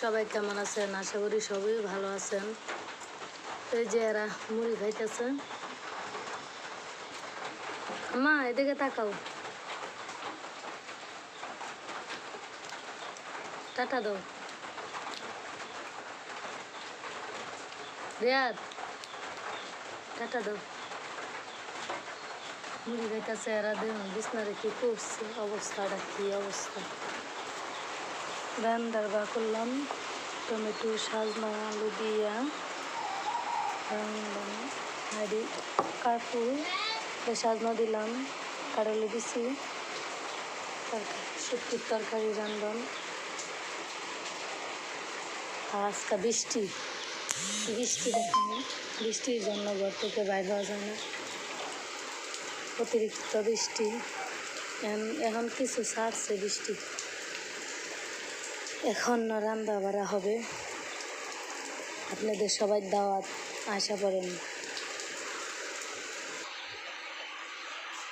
সবাই কেমন আছেন? আশা করি সবাই ভালো আছেন। এই যে এরা মুড়ি খাইতেছে। মা, এদিকে তাকাও। টাটা দাও। রিয়াদ, টাটা দাও। মুড়ি খাইতেছে এরা, দেখুন বিছনা রেখে করছে, অবস্থাটা কি অবস্থা। রান্নার বা করলাম টমেটো সাজনা আলু দিয়া হাড়ি কাকু সাজনা দিলাম কারলে দিছি শুক্তির তরকারি, রান্ধন। আজকে বৃষ্টি। বৃষ্টি দেখেন বৃষ্টির জন্য ঘর থেকে বাইর হওয়া যায় না। অতিরিক্ত বৃষ্টি। এখন কিছু ছাড়ছে বৃষ্টি। এখন রান্না বাড়া হবে। আপনাদের সবাই দাওয়াত, আশা করেন।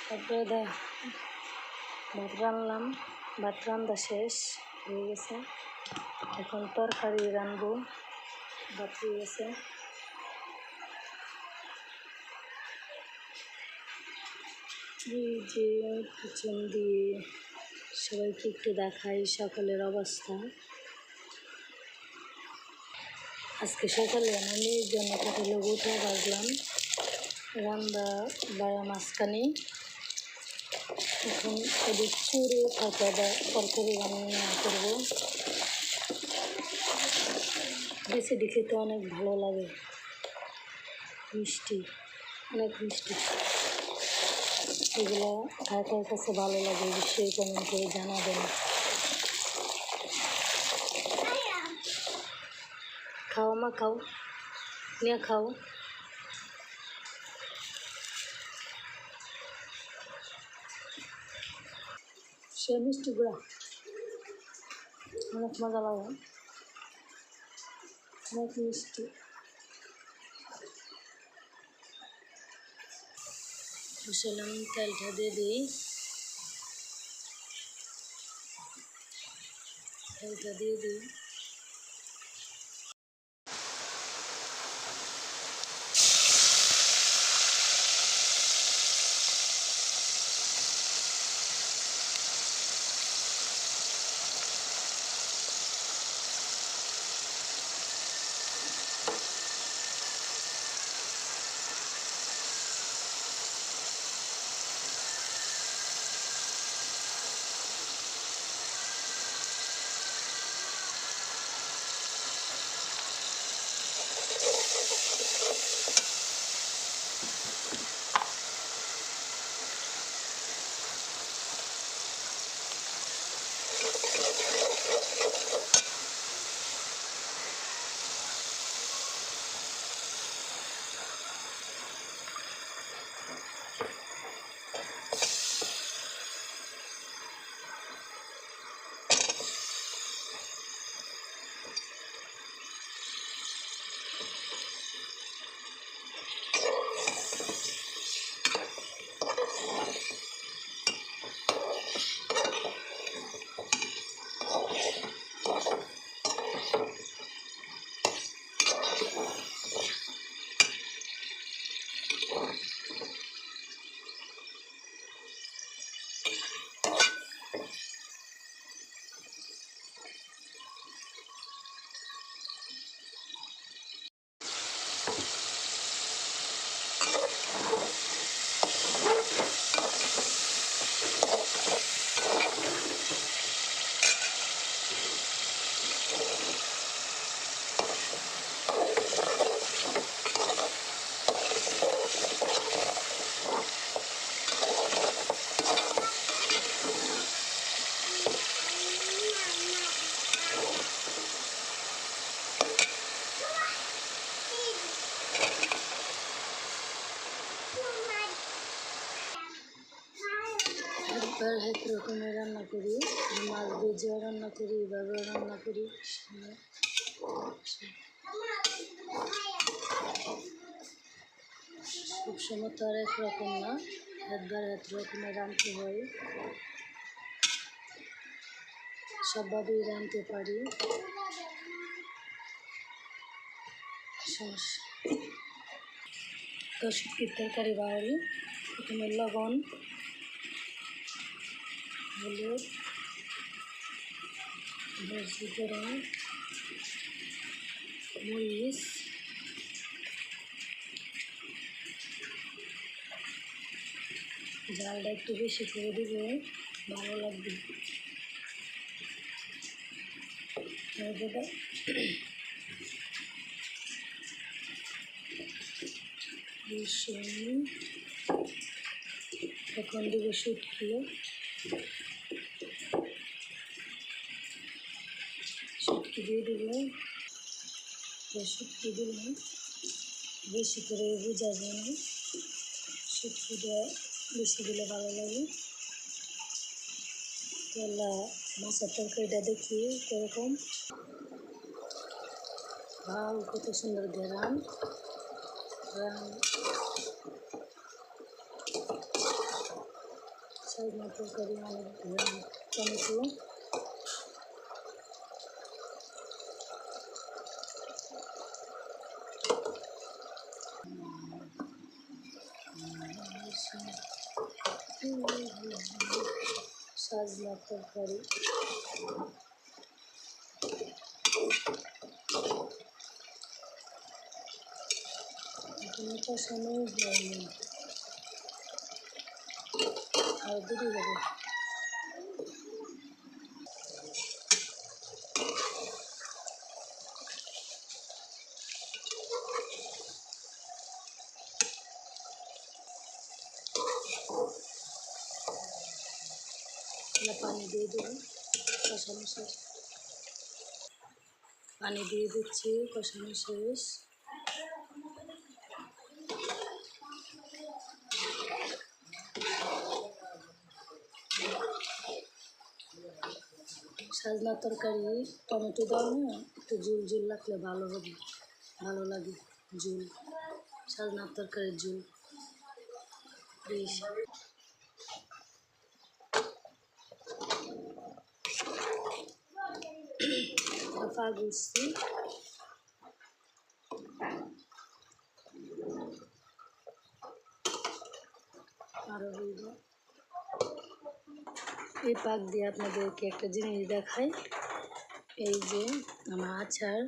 তারপরে ভাত রান্নলাম। ভাত রান্না শেষ হয়ে গেছে। এখন তরকারি রানবো ভাত হয়ে গেছে। যে পিছন দিয়ে সবাইকে একটু দেখাই সকলের অবস্থা। আজকে সকালে আমি জন্য কাটালে উঠে বাজলাম রান্না বাড়া মাঝখানে এখন এদের চুরে থাকা তরকারি রান্না করব। বেশি দেখে তো অনেক ভালো লাগে। মিষ্টি, অনেক মিষ্টি। এগুলো কার কার কাছে ভালো লাগে অবশ্যই কমেন্ট করে জানাবেন। খাও মা, খাও। নিয়ে খাও। সে মিষ্টি অনেক মজা লাগে। অনেক মিষ্টি। বসালাম তেলটা দিয়ে দিই। তেলটা দিয়ে দিই। রান্না করি সবসময় তো আর এক রকম না, একবার এক রকমের রাঁধতে হয়। সবভাবেই রাঁধতে পারি। তো শুটকির তরকারি বাড়ি প্রথমে লবণ, হলুদ গরম মরিচ জালটা একটু বেশি করে দিবে ভালো লাগবে রসুন এখন দেবো শুটকি দিয়ে দেবো তো শুটকি দিলাম। বেশি করে বোঝা যায় না শুটকিটা বেশি দিলে ভালো লাগে। তাহলে মাছের তরকারিটা দেখি কীরকম। ভাও কত সুন্দর গেরাম গেরাম সজনা তরকারি অনেক টমেটো সজনা তরকারি সময় হয়নি আর দেরি হবে পানি দিয়ে দেবো কষানো শেষ। পানি দিয়ে দিচ্ছি, কষানো শেষ। সাজনা তরকারি, টমেটো দাও না, একটু ঝুল ঝুল রাখলে ভালো হবে, ভালো লাগে, ঝুল। সাজনার তরকারির ঝুল। বেশ। দফা গুছছি আরও হইব এই পাক দিয়ে আপনাদেরকে একটা জিনিস দেখাই। এই যে আমার আচার,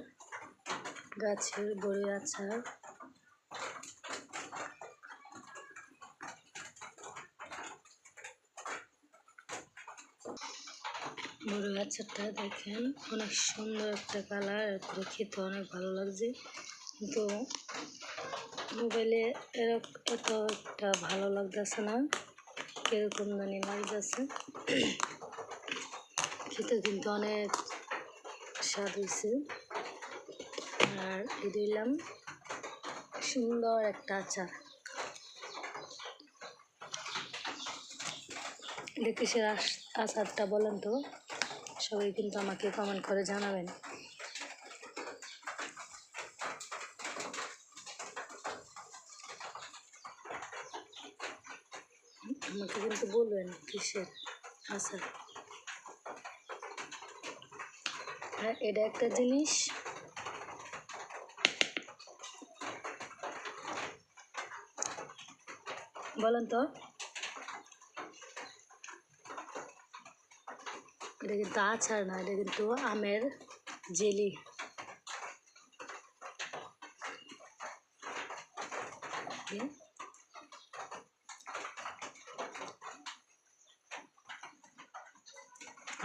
গাছের বড়ি আচার। বড় আচারটা দেখেন। অনেক সুন্দর একটা কালার এরপরে খেতে অনেক ভালো লাগছে। কিন্তু মোবাইলে এরকম এত একটা ভালো লাগতেছে না। কীরকম জানি লাগতেছে। খেতে কিন্তু অনেক স্বাদ হয়েছে আর দিলাম সুন্দর একটা আচার। কিসের আস- আচারটা বলেন তো। সবাই কিন্তু আমাকে কমেন্ট করে জানাবেন। আমাকে কিন্তু বলবেন কিসের আচার আর এটা একটা জিনিস। বলেন তো। এটা কিন্তু আচার না, এটা কিন্তু আমের জেলি।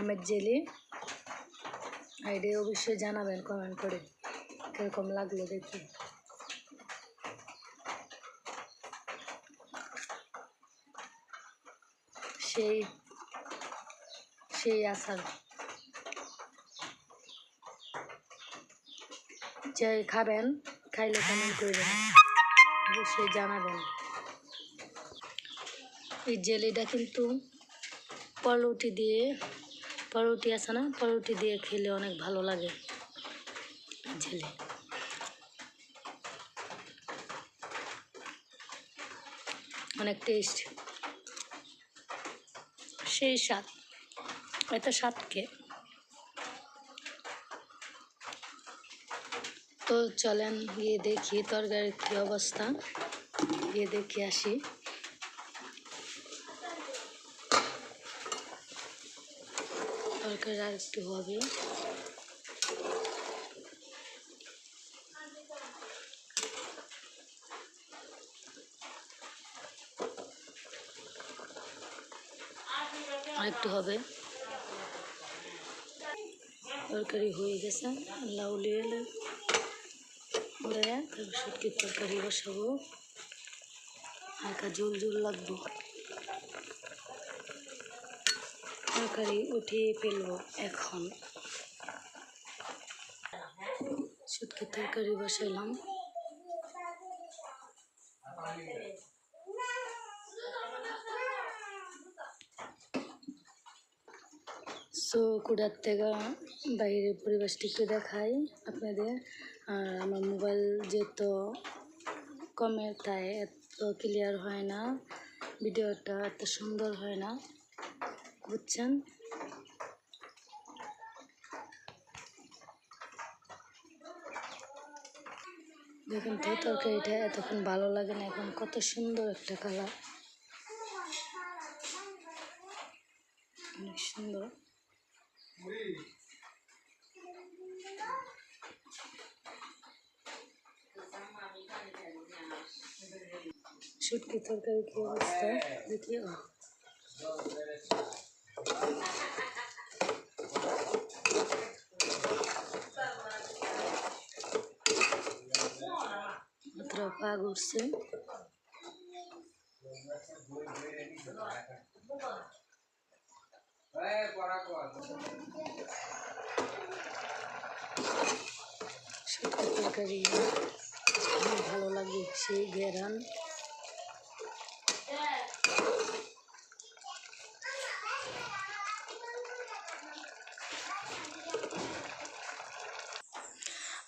আমের জেলি। আইডিয়া অবশ্যই জানাবেন কমেন্ট করে কীরকম লাগল দেখি। সেই সেই আচার যে খাবেন, খাইলে কেমন করবেন অবশ্যই জানাবেন এই জেলিটা কিন্তু পরোটি দিয়ে, পরোটি আছে না? পরোটি দিয়ে খেলে অনেক ভালো লাগে জেলি। অনেক টেস্ট সেই স্বাদ। এটা সাতকে তো চলেন গিয়ে দেখি তরকারির কি অবস্থা। গিয়ে দেখি আসি। তরকারি আর একটু হবে। আর একটু হবে। তরকারি হয়ে গেছে, লাউ লিয়ে তারপর শুটকির তরকারি বসাবো। হালকা জল জল লাগবো। তরকারি উঠিয়ে ফেলব এখন। শুটকির তরকারি বসাইলাম। সো কুড়ার থেকে বাইরের পরিবেশটা একটু দেখাই আপনাদের। আর আমার মোবাইল যেহেতু কমে, তাই এত ক্লিয়ার হয় না। ভিডিওটা এত সুন্দর হয় না, বুঝছেন? দেখুন তো তরকারিটা এতক্ষণ ভালো লাগে না, এখন কত সুন্দর একটা কালার অনেক সুন্দর। শুটকি তরকারি কি অবস্থা দেখি ও মাত্র ভালো লাগে সেই ঘেরান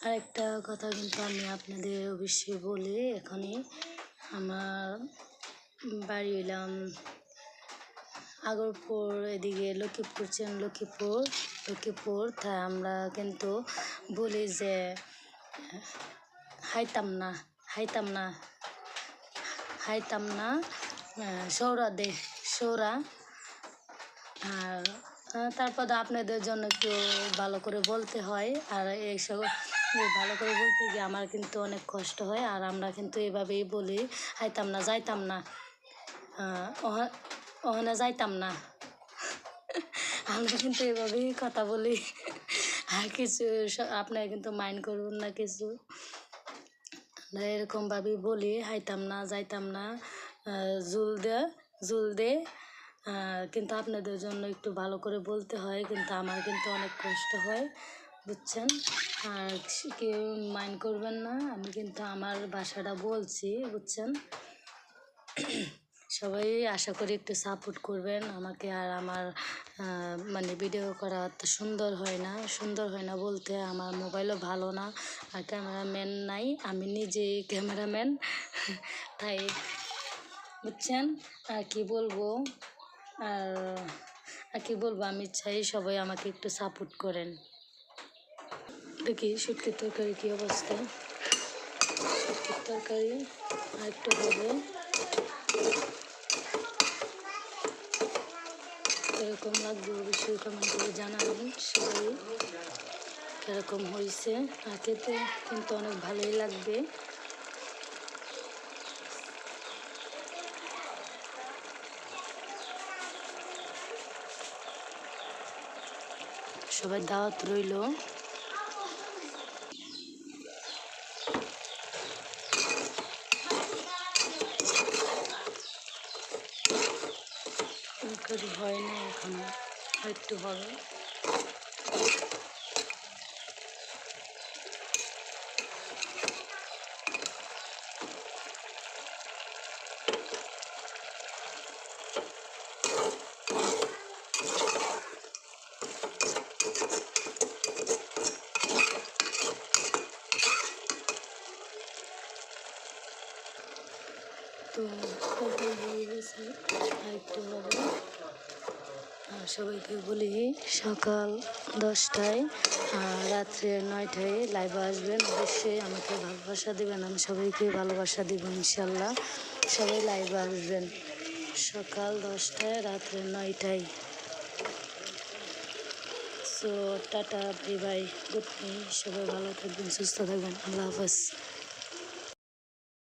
আরেকটা কথা কিন্তু আমি আপনাদের অবশ্যই বলি, এখনই আমার বাড়ি এলাম আগরপুর এদিকে লক্ষ্মীপুর, চেন লক্ষ্মীপুর লক্ষ্মীপুর তাই আমরা কিন্তু বলি যে হাইতাম না হাইতাম না হাইতাম না সৌরা দে, সৌরা। আর তারপর আপনাদের জন্য একটু ভালো করে বলতে হয়। আর এইসব এই ভালো করে বলতে গিয়ে আমার কিন্তু অনেক কষ্ট হয়। আর আমরা কিন্তু এভাবেই বলি হাইতাম না যাইতাম না ওখানে যাইতাম না। আমরা কিন্তু এভাবেই কথা বলি। আর কিছু আপনারা কিন্তু মাইন্ড করবেন না কিছু। আমরা এরকমভাবেই বলি, হাইতাম না, যাইতাম না। জুল দে জুল দে। কিন্তু আপনাদের জন্য একটু ভালো করে বলতে হয়, কিন্তু আমার কিন্তু অনেক কষ্ট হয়, বুঝছেন? আর কেউ মাইন্ড করবেন না, আমি কিন্তু আমার ভাষাটা বলছি, বুঝছেন? সবাই আশা করি একটু সাপোর্ট করবেন। আমাকে আর আমার মানে ভিডিও করা সুন্দর হয় না। সুন্দর হয় না বলতে আমার মোবাইলও ভালো না। আর ক্যামেরাম্যান নাই, আমি নিজেই ক্যামেরাম্যান তাই বুঝছেন? আর কি বলব? আর আর কি বলব? আমি চাই সবাই আমাকে একটু সাপোর্ট করেন। দেখি, শুটকির তরকারি কী অবস্থা? শুটকির তরকারি আর একটু হবে। এরকম লাগবে অবশ্যই কমেন্ট করে জানাবেন সবাই এরকম হয়েছে আর খেতে কিন্তু অনেক ভালোই লাগবে। সবাই দাওয়াত রইল। তরকারি হয় না এখনও হয়তো হবে তো তরকারি সবাইকে বলি সকাল দশটায় রাত্রে নয়টায় লাইভে আসবেন। অবশ্যই আমাকে ভালোবাসা দেবেন, আমি সবাইকে ভালোবাসা দিব ইনশাল্লাহ। সবাই লাইভে আসবেন সকাল দশটায়, রাত্রে নয়টায়। So tata bye bye good night সবাই ভালো থাকবেন, সুস্থ থাকবেন। আল্লাহ হাফেজ।